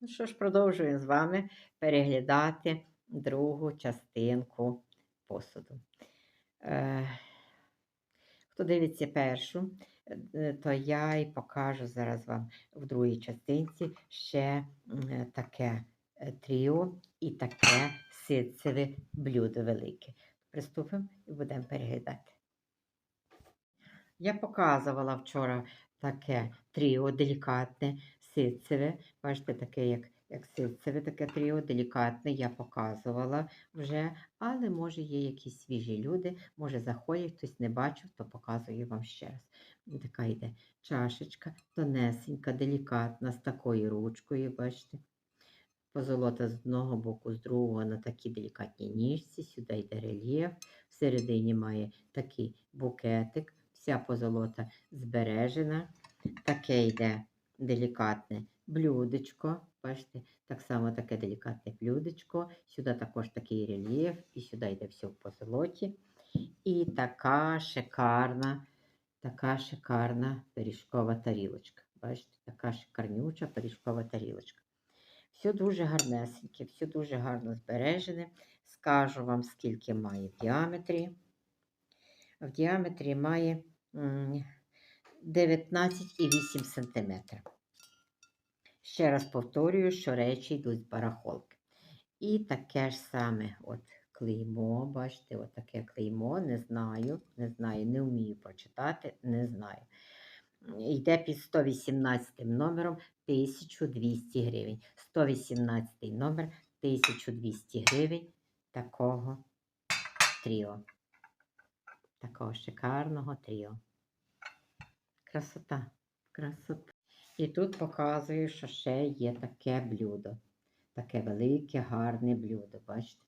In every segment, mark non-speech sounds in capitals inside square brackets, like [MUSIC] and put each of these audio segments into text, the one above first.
Ну що ж, продовжуємо з вами переглядати другу частинку посуду. Е, хто дивиться першу, е, то я і покажу зараз вам в другій частинці ще таке е, тріо і таке ситцеве блюдо велике. Приступимо і будемо переглядати. Я показувала вчора таке тріо делікатне, ситцеве. Бачите, таке, як, як ситцеве, таке тріо, делікатне, я показувала вже, але може є якісь свіжі люди, може заходять, хтось не бачив, то показую вам ще раз. Така йде чашечка, тонесенька, делікатна, з такою ручкою, бачите. Позолота з одного боку, з другого на такій делікатній ніжці, сюди йде рельєф, всередині має такий букетик, вся позолота збережена. Таке йде делікатне блюдечко. Бачите, так само таке делікатне блюдечко. Сюди також такий рельєф, і сюди йде все в позолоті. І така шикарна, така шикарна пиріжкова тарілочка. Бачите, така шикарнюча пиріжкова тарілочка. Все дуже гарнесеньке, все дуже гарно збережене. Скажу вам, скільки має в діаметрі. В діаметрі має 19,8 см. Ще раз повторюю, що речі йдуть з барахолки. І таке ж саме от клеймо, бачите, от таке клеймо, не знаю, не знаю, не вмію прочитати, не знаю. Йде під 118 номером 1200 гривень. 118 номер 1200 гривень такого тріо. Такого шикарного тріо. Красота, красота. І тут показую, що ще є таке блюдо. Таке велике, гарне блюдо. Бачите?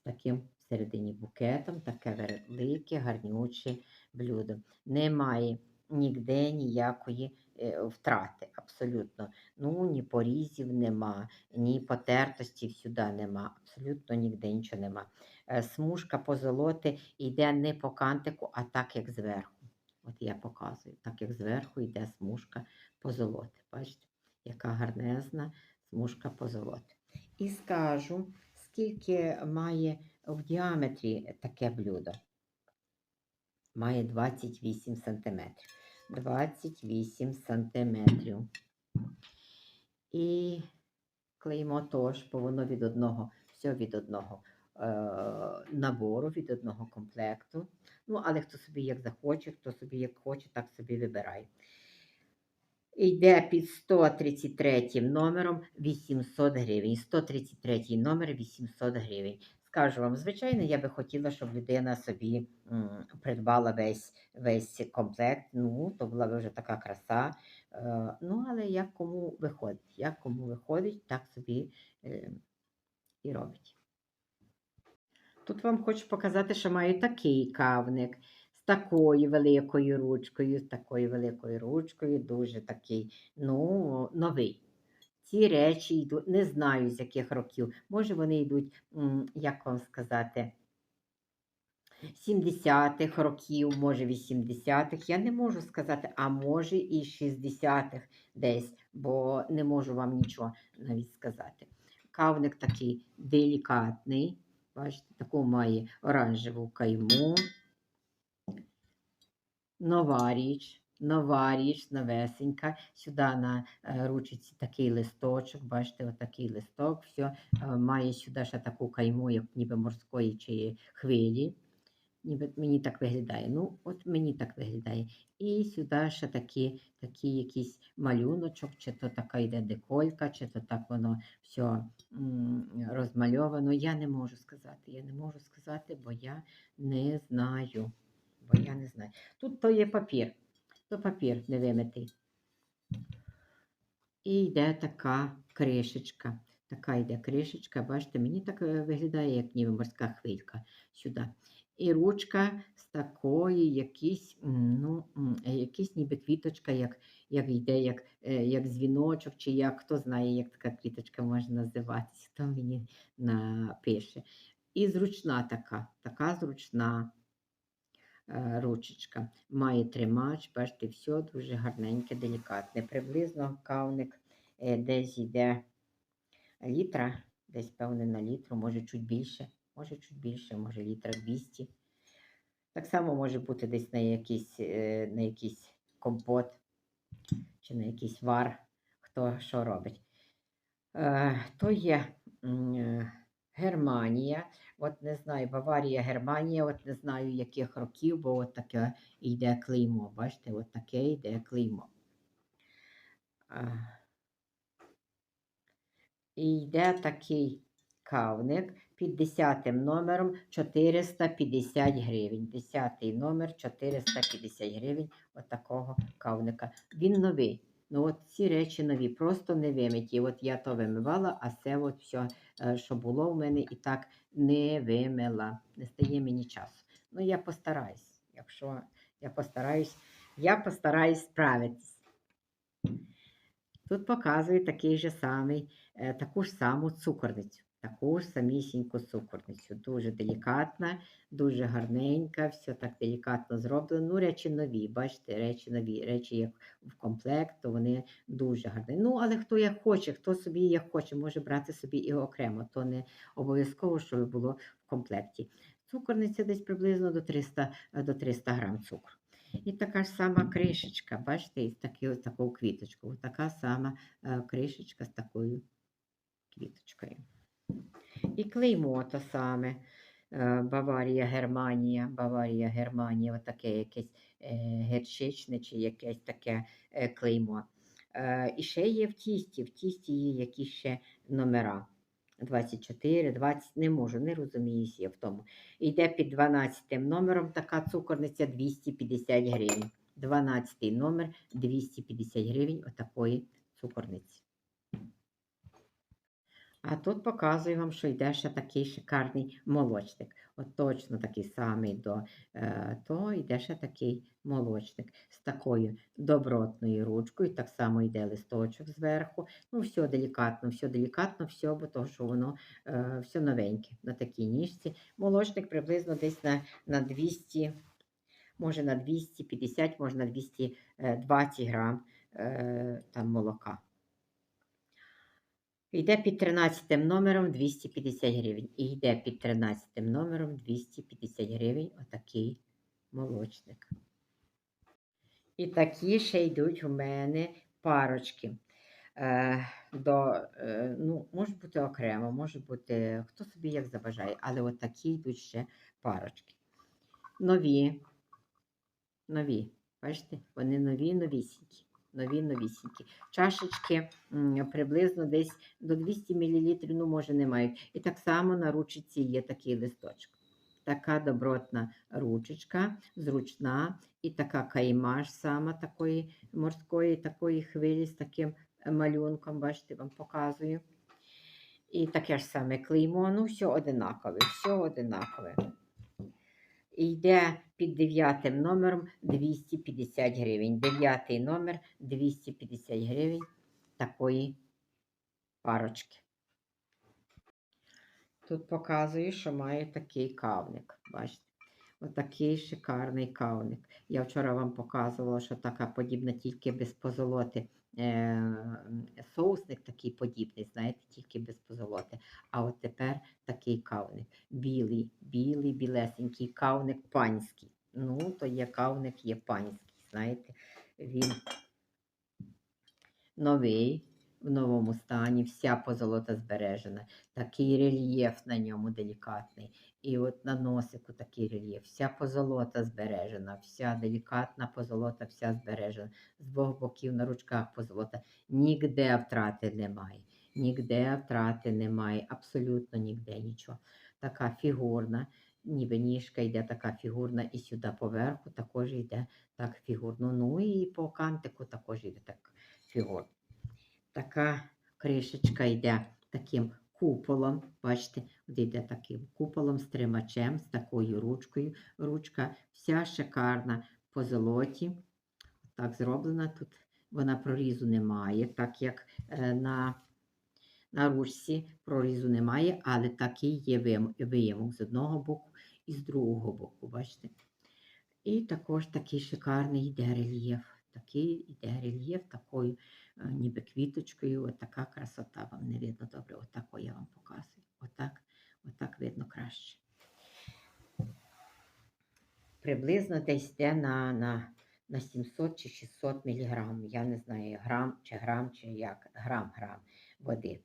З таким всередині букетом, таке велике, гарнюче блюдо. Немає ніде ніякої е, втрати. Абсолютно. Ну, ні порізів нема, ні потертості сюди нема. Абсолютно ніде нічого нема. Е, Смужка позолоти йде не по кантику, а так, як зверху. От я показую, так як зверху йде смужка позолоти. Бачите, яка гарнезна смужка позолоти. І скажу, скільки має в діаметрі таке блюдо. Має 28 см. 28 сантиметрів. І клеймо теж, бо воно від одного, все від одного набору, від одного комплекту. Ну, але хто собі як захоче, хто собі як хоче, так собі вибирає. Йде під 133 номером 800 гривень. 133 номер 800 гривень. Скажу вам, звичайно, я би хотіла, щоб людина собі м, придбала весь, весь комплект. Ну, то була б вже така краса. Е, ну, але як кому виходить, як кому виходить, так собі е, і робить. Тут вам хочу показати, що маю такий кавник з такою великою ручкою, з такою великою ручкою, дуже такий, ну, новий. Ці речі йдуть, не знаю з яких років. Може, вони йдуть, як вам сказати, 70-х років, може 80-х. Я не можу сказати, а може і 60-х десь, бо не можу вам нічого навіть сказати. Кавник такий делікатний. Бачите, таку має оранжеву кайму. Нова річ, нова річ, новесенька. Сюди на е, ручці такий листочок, бачите, отакий листок. Все, має сюди ще таку кайму, як ніби морської чи хвилі. Ніби мені так виглядає. Ну, от мені так виглядає. І сюди ще такі, такий якийсь малюночок, чи то така йде деколька, чи то так воно все розмальовано. Я не можу сказати. Я не можу сказати, бо я не знаю. Бо я не знаю. Тут то є папір, то папір невимитий. І йде така кришечка. Така йде кришечка, бачите, мені так е, виглядає, як ніби морська хвилька сюди. І ручка з такої, якісь, ну, е, якісь ніби квіточка, як, як йде, як, е, як дзвіночок, чи як хто знає, як така квіточка може називатися, хто мені напише. І зручна така, така зручна е, ручечка. Має тримач, бачите, все дуже гарненьке, делікатне. Приблизно кавник десь йде літра, десь певне на літру, може чуть більше, може чуть більше, може літра 200. Так само може бути десь на якийсь, е, на якийсь компот чи на якийсь вар, хто що робить. Е, то є е, Германія. От не знаю, Баварія, Германія, от не знаю яких років, бо от таке йде клеймо. Бачите, от таке йде клеймо. І йде такий кавник під 10 номером 450 гривень. 10 номер 450 гривень от кавника. Він новий. Ну от ці речі нові, просто не вимиті. От я то вимивала, а це от все, що було в мене, і так не вимила. Не стає мені часу. Ну, я постараюсь. Якщо я постараюсь, я постараюсь справитись. Тут показує такий же самий, е, таку ж саму цукорницю. Таку ж самісіньку цукорницю. Дуже делікатна, дуже гарненька, все так делікатно зроблено. Ну, речі нові, бачите, речі нові, речі як в комплект, то вони дуже гарні. Ну, але хто як хоче, хто собі як хоче, може брати собі і окремо, то не обов'язково, щоб було в комплекті. Цукорниця десь приблизно до 300, е, до 300 грам цукру. І така ж сама кришечка, бачите, із такі, з такою квіточкою. Така сама е, кришечка з такою квіточкою. І клеймо те саме. е, Баварія, Германія, Баварія, Германія, отаке якесь е, герчичне чи якесь таке е, клеймо. І ще є в тісті, в тісті є якісь ще номера. 24, 20, не можу, не розуміюся в тому. Йде під 12 номером така цукорниця 250 гривень. 12 номер 250 гривень отакої цукорниці. А тут показую вам, що йде ще такий шикарний молочник. От точно такий самий до е, то йде ще такий молочник з такою добротною ручкою. Так само йде листочок зверху. Ну, все делікатно, все делікатно, все, бо то, що воно е, все новеньке на такій ніжці. Молочник приблизно десь на, на 200, може на 250, може на 220 грам е, там молока. Йде під 13 номером 250 гривень. І йде під 13 номером 250 гривень отакий молочник. І такі ще йдуть у мене парочки. Е, до, е, ну, може бути окремо, може бути, хто собі як забажає, але от такі йдуть ще парочки. Нові. Нові. Бачите, вони нові, новісінькі. Нові новісінькі. Чашечки приблизно десь до 200 мл, ну, може, не мають. І так само на ручці є такий листочок. Така добротна ручечка, зручна, і така каймаш сама такої морської такої хвилі з таким е, малюнком, бачите, вам показую. І таке ж саме клеймо, ну, все одинакове, все одинакове. Йде під дев'ятим номером 250 гривень. Дев'ятий номер 250 гривень такої парочки. Тут показую, що має такий кавник. Бачите? Отакий шикарний кавник. Я вчора вам показувала, що така подібна, тільки без позолоти. Е, соусник такий подібний, знаєте, тільки без позолоти. А от тепер такий кавник. Білий, білий, білесенький кавник панський. Ну, то є кавник, є панський, знаєте, він новий, в новому стані, вся позолота збережена. Такий рельєф на ньому делікатний. І от на носику такий рельєф. Вся позолота збережена, вся делікатна позолота, вся збережена. З двох боків на ручках позолота. Нігде втрати немає. Нігде втрати немає. Абсолютно нігде нічого. Така фігурна, ніби ніжка йде така фігурна, і сюди поверху також йде так фігурно. Ну і по кантику також йде так фігурно. Така кришечка йде таким куполом. Бачите, йде таким куполом з тримачем, з такою ручкою. Ручка вся шикарна по золоті. Так зроблена тут. Вона прорізу немає, так як е, на, на ручці прорізу немає, але такий є виємок з одного боку і з другого боку. Бачите? І також такий шикарний йде рельєф. Такий йде рельєф такою ніби квіточкою. Отака красота вам не видно добре. Отако я вам показую. Отак, отак видно краще. Приблизно десь йде на, на, на 700 чи 600 мг. Я не знаю, грам чи грам, чи як грам грам води.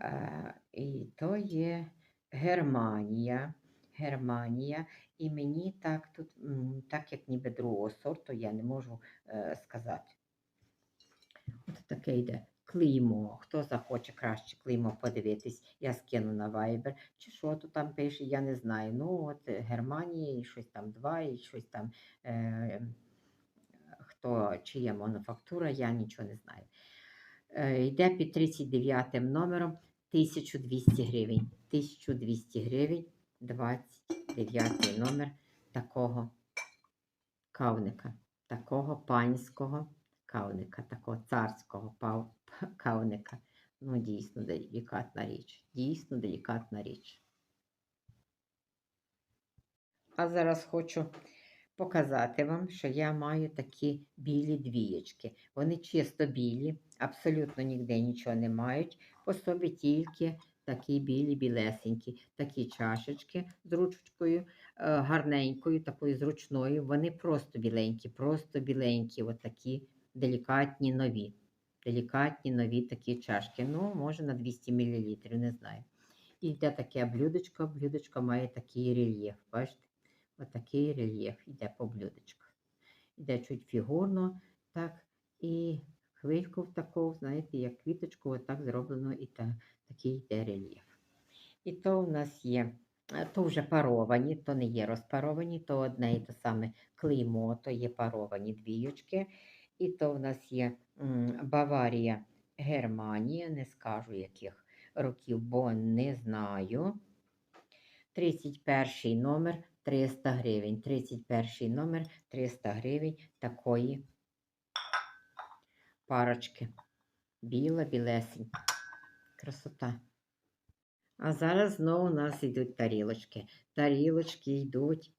Е, і то є Германія. Германія. І мені так тут, так як ніби другого сорту, я не можу е, сказати. От таке йде клеймо. Хто захоче краще клеймо подивитись, я скину на Viber. Чи що то там пише, я не знаю. Ну, от е, Германія, і щось там два, і щось там. Е, хто чия мануфактура, я нічого не знаю. Е, йде під 39 номером 1200 гривень. 1200 гривень, 29 номер такого кавника, такого панського кавника, такого царського [LAUGHS] кавника. Ну, дійсно делікатна річ. Дійсно делікатна річ. А зараз хочу показати вам, що я маю такі білі двієчки. Вони чисто білі, абсолютно ніде нічого не мають. По собі тільки такі білі, білесенькі, такі чашечки з ручкою, е, гарненькою, такою зручною. Вони просто біленькі, просто біленькі, отакі делікатні нові. Делікатні нові такі чашки. Ну, може на 200 мл, не знаю. І йде таке блюдечко. Блюдечко має такий рельєф. Бачите? Отакий рельєф йде по блюдечку. Йде чуть фігурно, так, і хвильку в таку, знаєте, як квіточку, отак зроблено, і та, такий йде рельєф. І то у нас є, то вже паровані, то не є розпаровані, то одне і те саме клеймо, то є паровані двійочки. І то в нас є Баварія, Германія, не скажу яких років, бо не знаю. 31 номер 300 гривень. 31 номер 300 гривень такої парочки. Біла, білесенька. Красота. А зараз знову у нас йдуть тарілочки. Тарілочки йдуть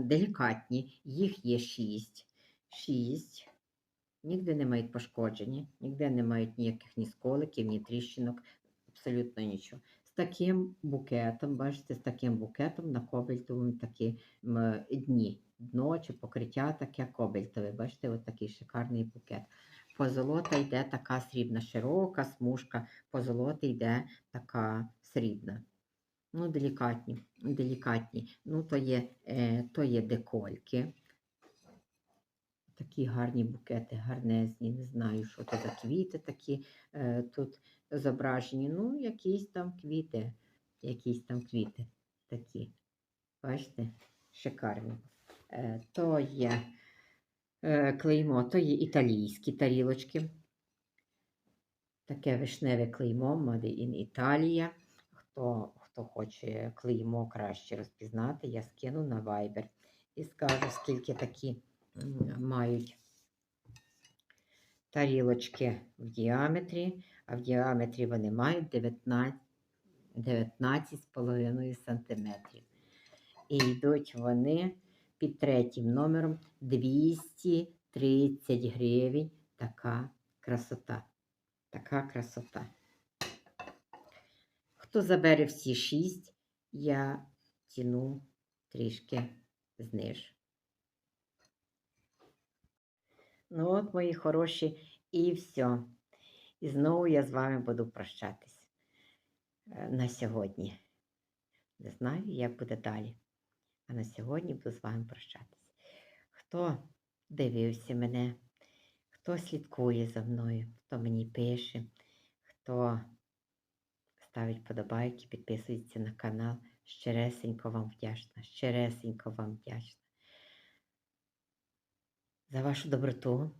делікатні. Їх є 6. 6. Ніде не мають пошкоджені, ніде не мають ніяких ні сколиків, ні тріщинок, абсолютно нічого. З таким букетом, бачите, з таким букетом на кобальтовому такі дні. Дно чи покриття таке кобальтове. Бачите, от такий шикарний букет. Позолота йде така срібна, широка смужка, позолота йде така срібна. Ну, делікатні, делікатні. Ну, то є, е, то є декольки. Такі гарні букети, гарнезні. Не знаю, що це за квіти такі е, тут зображені. Ну, якісь там квіти, якісь там квіти такі. Бачите, шикарні. Е, то є е, клеймо, то є італійські тарілочки. Таке вишневе клеймо, Made in Італія. Хто, хто хоче клеймо краще розпізнати, я скину на Viber і скажу, скільки такі мають тарілочки в діаметрі, а в діаметрі вони мають 19 19,5 см. І йдуть вони під третім номером 230 гривень. Така красота. Така красота. Хто забере всі шість, я ціну трішки знижу. Ну от, мої хороші, і все. І знову я з вами буду прощатись е, на сьогодні. Не знаю, як буде далі. А на сьогодні буду з вами прощатись. Хто дивився мене, хто слідкує за мною, хто мені пише, хто ставить подобайки, підписується на канал. Щересенько вам вдячна, щересенько вам вдячна. За вашу доброту,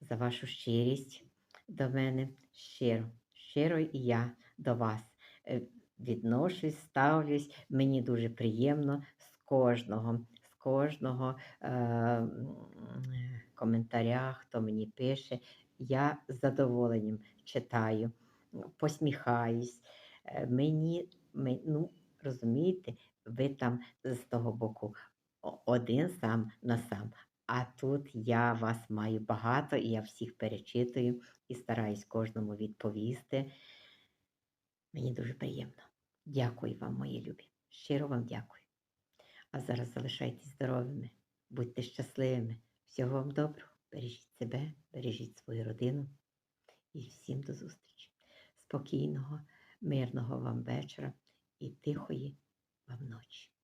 за вашу щирість до мене щиро, щиро і я до вас е, відношусь, ставлюсь. Мені дуже приємно з кожного, з кожного е, коментаря, хто мені пише. Я з задоволенням читаю, посміхаюсь. Е, Мені, ну, розумієте, ви там з того боку один сам на сам. А тут я вас маю багато, і я всіх перечитую і стараюсь кожному відповісти. Мені дуже приємно. Дякую вам, мої любі. Щиро вам дякую. А зараз залишайтесь здоровими, будьте щасливими. Всього вам доброго. Бережіть себе, бережіть свою родину. І всім до зустрічі. Спокійного, мирного вам вечора і тихої вам ночі.